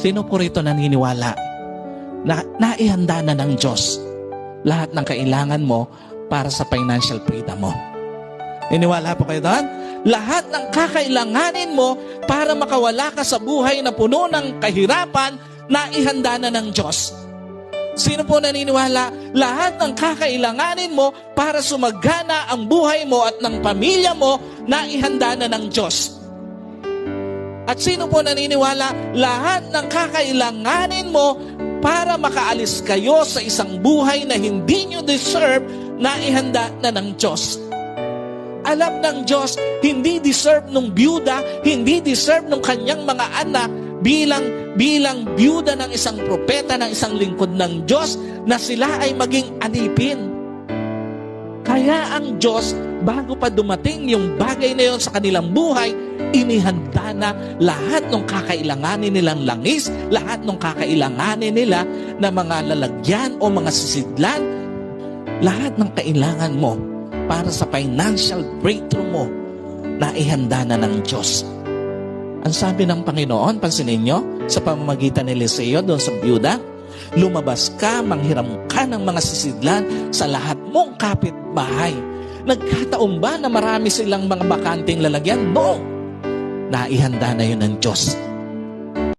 Sino po rito naniniwala na naihanda na ng Diyos lahat ng kailangan mo para sa financial freedom mo? Niniwala po kayo doon? Lahat ng kakailanganin mo para makawala ka sa buhay na puno ng kahirapan, naihanda na ng Diyos. Sino po naniniwala? Lahat ng kakailanganin mo para sumagana ang buhay mo at ng pamilya mo, naihanda na ng Diyos. At sino po naniniwala? Lahat ng kakailanganin mo para makaalis kayo sa isang buhay na hindi nyo deserve, naihanda na ng Diyos. Alam ng Diyos, hindi deserve nung byuda, hindi deserve nung kanyang mga anak bilang bilang byuda ng isang propeta, ng isang lingkod ng Diyos na sila ay maging anipin. Kaya ang Diyos, bago pa dumating yung bagay na yon sa kanilang buhay, inihanda na lahat ng kakailanganin nilang langis, lahat ng kakailanganin nila na mga lalagyan o mga sisidlan, lahat ng kailangan mo para sa financial breakthrough mo na ihanda na ng Diyos. Ang sabi ng Panginoon, pansinin nyo, sa pamamagitan ni Eliseo doon sa byuda, lumabas ka, manghiram ka ng mga sisidlan sa lahat mong kapitbahay. Nagkataon ba na marami silang mga bakanting lalagyan? No! Naihanda na yun ng Diyos.